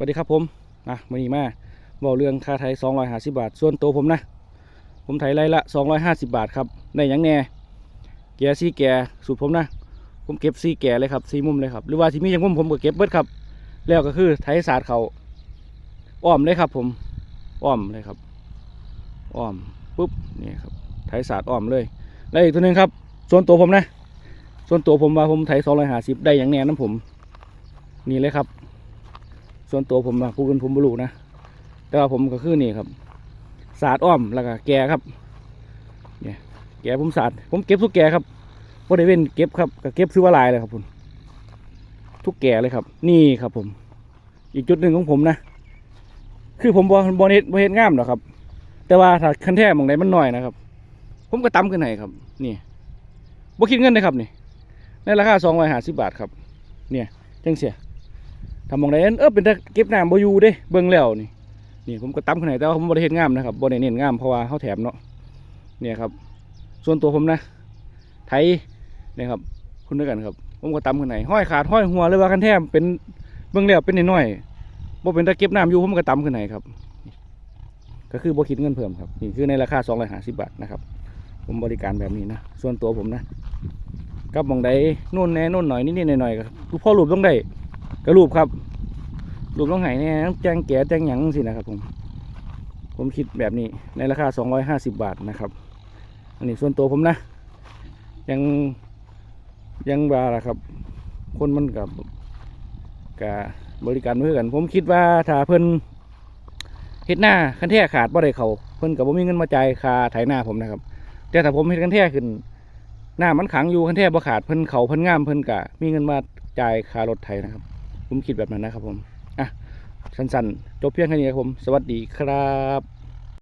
สวัสดีครับผมนะวันนี้มาบอกเรื่องค่าไทย250 บาท ส่วนตัวผมนะ ผมไถไรละ 250 บาทครับได้หยังแน่แกซี่แกสูตรผมนะ ผมเก็บซี่แกเลยครับซี่มุมเลยครับ หรือว่าที่มีอย่างมุมผมก็เก็บเบิดครับ แล้วก็คือไถศาสตร์เขาอ้อมเลยครับ ผมอ้อมเลยครับอ้อมปุ๊บนี่ครับไถศาสตร์อ้อมเลย แล้วอีกตัวหนึงครับ ส่วนตัวผมนะ ส่วนตัวผมว่าผมไถ250ได้อย่างแน่น้ำผม นี่เลยครับ ส่วนตัวผมนะผู้อื่นผมบรูนะแต่ว่าผมก็คือนี่ครับสาดอ้อมแล้วก็แกครับเนี่ยแกผมสาดผมเก็บทุกแกครับพอได้เว้นเก็บครับก็เก็บซื้อว่าลายเลยครับผมทุกแกเลยครับ นี่ครับผม อีกจุดหนึ่งของผมนะ คือผมบอบอเฮ็ดบอเฮ็ดงามหรอกครับ แต่ว่าถ้าคันแท้มองไหนมันหน้อยนะครับ ผมก็ตั้มขึ้นให้ครับ นี่บ่คิดเงินนะครับนี่ในราคาสองร้อยห้าสิบบาทครับ เนี่ยจังเสีย ทำมองได้เออเป็นตาเก็บน้ำบ่อยู่เด้เบิ่งแล้วนี่นี่ผมก็ตั้มขนาดแต่ว่าผมบ่ได้เฮ็ดงามนะครับบ่ได้เน้นงามเพราะว่าเฮาแถมเนาะเนี่ยครับ ส่วนตัวผมนะไทยเนี่ยครับคุณด้วยกันครับ ผมก็ตั้มขนาดห้อยขาดห้อยหัวเลยว่าคันแท้เป็นเบิ่งแล้วเป็นน้อยๆบ่เป็นตาเก็บน้ำอยู่ผมก็ตั้มขึ้นไหนครับ ก็คือบ่คิดเงินเพิ่มครับนี่คือในราคา250บาทนะครับ ผมบริการแบบนี้นะส่วนตัวผมนะกับมองใดนู่นแน่นู่นหน่อยนิดๆหน่อยๆก็คือพ่อรูปต้องได้ กระรูปครับ รูปต้องไหเนี่ยแจ้งแก่แจ้งหยังสินะครับผม ผมคิดแบบนี้ในราคา 250 บาทนะครับ อันนี้ส่วนตัวผมนะ ยังยังบาละครับ คนมันกับกับบริการเพื่อกัน ผมคิดว่าถ้าเพิ่นเฮ็ดหน้าคันแท้ขาดบ่ได้เขาเพิ่นกับผมมีเงินมาจ่ายค่าไถหน้าผมนะครับ แต่ถ้าผมเฮ็ดคันแท้ขึ้นหน้ามันขังอยู่คันแท้บ่ขาดเพิ่นเขาเพิ่นงามเพิ่นกะมีเงินมาจ่ายค่ารถไถนะครับ ผมคิดแบบนั้นนะครับผมอะสั้นๆจบเพียงแค่นี้ครับผม สวัสดีครับ